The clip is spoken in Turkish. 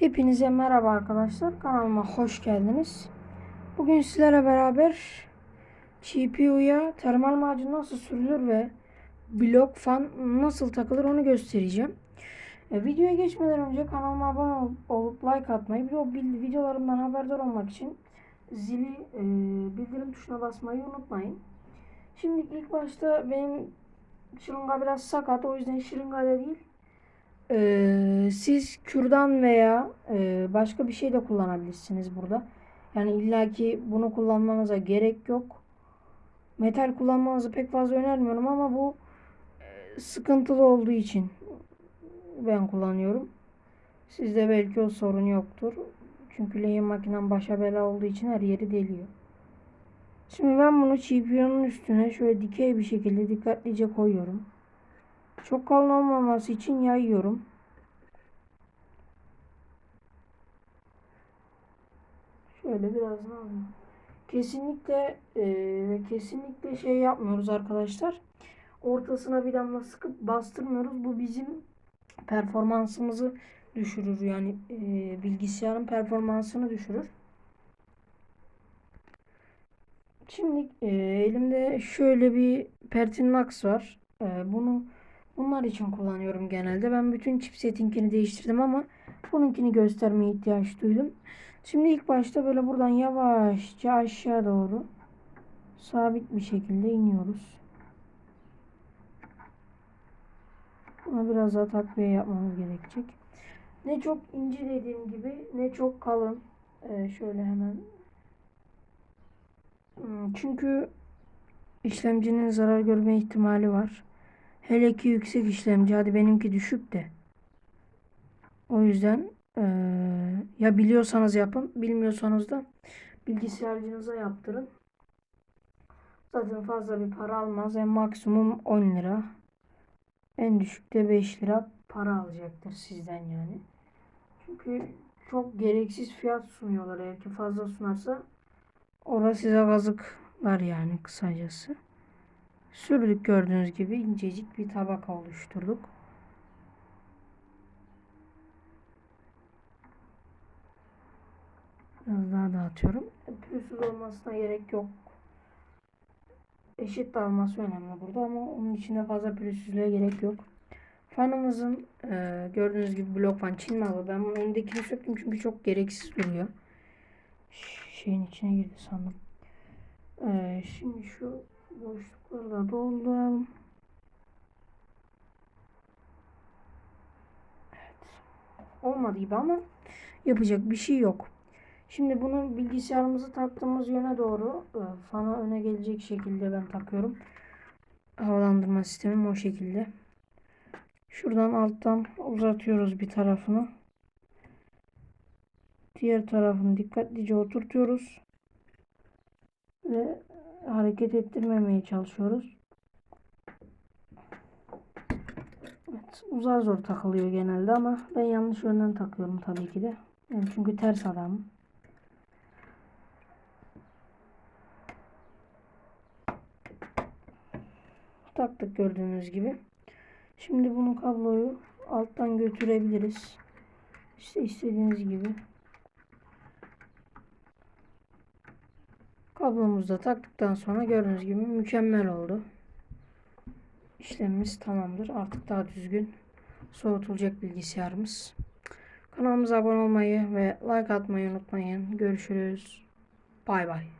Hepinize merhaba arkadaşlar. Kanalıma hoş geldiniz. Bugün sizlere beraber GPU'ya termal macun nasıl sürülür ve blok fan nasıl takılır onu göstereceğim. E, videoya geçmeden önce kanalıma abone ol- olup like atmayı bil- videolarımdan haberdar olmak için zili e, bildirim tuşuna basmayı unutmayın. Şimdi ilk başta benim şırınga biraz sakat o yüzden şırıngayla değil ee, siz kürdan veya e, başka bir şey de kullanabilirsiniz burada. Yani illaki bunu kullanmanıza gerek yok. Metal kullanmanızı pek fazla önermiyorum ama bu e, sıkıntılı olduğu için ben kullanıyorum. Sizde belki o sorun yoktur. Çünkü lehim makinem başa bela olduğu için her yeri deliyor. Şimdi ben bunu GPU'nun üstüne şöyle dikey bir şekilde dikkatlice koyuyorum. Çok kalın olmaması için yayıyorum. Şöyle birazını alayım. Kesinlikle e, ve kesinlikle şey yapmıyoruz arkadaşlar. Ortasına bir damla sıkıp bastırmıyoruz. Bu bizim performansımızı düşürür. Yani e, bilgisayarın performansını düşürür. Şimdi e, elimde şöyle bir Pertinax var. E, bunu bunlar için kullanıyorum genelde. Ben bütün chipsetinkini değiştirdim ama bununkini göstermeye ihtiyaç duydum. Şimdi ilk başta böyle buradan yavaşça aşağı doğru sabit bir şekilde iniyoruz. Buna biraz daha takviye yapmamız gerekecek. Ne çok ince dediğim gibi ne çok kalın. Ee, şöyle hemen. Hmm, Çünkü işlemcinin zarar görme ihtimali var. Hele ki yüksek işlemci. Hadi benimki düşük de. O yüzden eee, ya biliyorsanız yapın. Bilmiyorsanız da bilgisayarcınıza yaptırın. Zaten fazla bir para almaz. En maksimum 10 lira. En düşükte 5 lira para alacaktır sizden yani. Çünkü çok gereksiz fiyat sunuyorlar. Eğer ki fazla sunarsa orası size kazıklar yani kısacası. Sürdük gördüğünüz gibi incecik bir tabaka oluşturduk. Biraz daha dağıtıyorum. Pürüzsüz olmasına gerek yok. Eşit dağılması önemli burada ama onun içinde fazla pürüzsüzlüğe gerek yok. Fanımızın e, gördüğünüz gibi blok fan Çin malı. Ben bunun önündekini söktüm çünkü çok gereksiz duruyor. Şeyin içine girdi sandım. E, şimdi şu boşlukları da dolduralım. Evet. Olmadı gibi ama yapacak bir şey yok. Şimdi bunu bilgisayarımızı taktığımız yöne doğru e, fana öne gelecek şekilde ben takıyorum. Havalandırma sistemim o şekilde. Şuradan alttan uzatıyoruz bir tarafını. Diğer tarafını dikkatlice oturtuyoruz. Ve hareket ettirmemeye çalışıyoruz. Evet, uzar zor takılıyor genelde ama ben yanlış yönden takıyorum tabii ki de. Yani çünkü ters adamım. Taktık gördüğünüz gibi. Şimdi bunu kabloyu alttan götürebiliriz. İşte istediğiniz gibi. Kablomuzu taktıktan sonra gördüğünüz gibi mükemmel oldu. İşlemimiz tamamdır. Artık daha düzgün soğutulacak bilgisayarımız. Kanalımıza abone olmayı ve like atmayı unutmayın. Görüşürüz. Bay bay.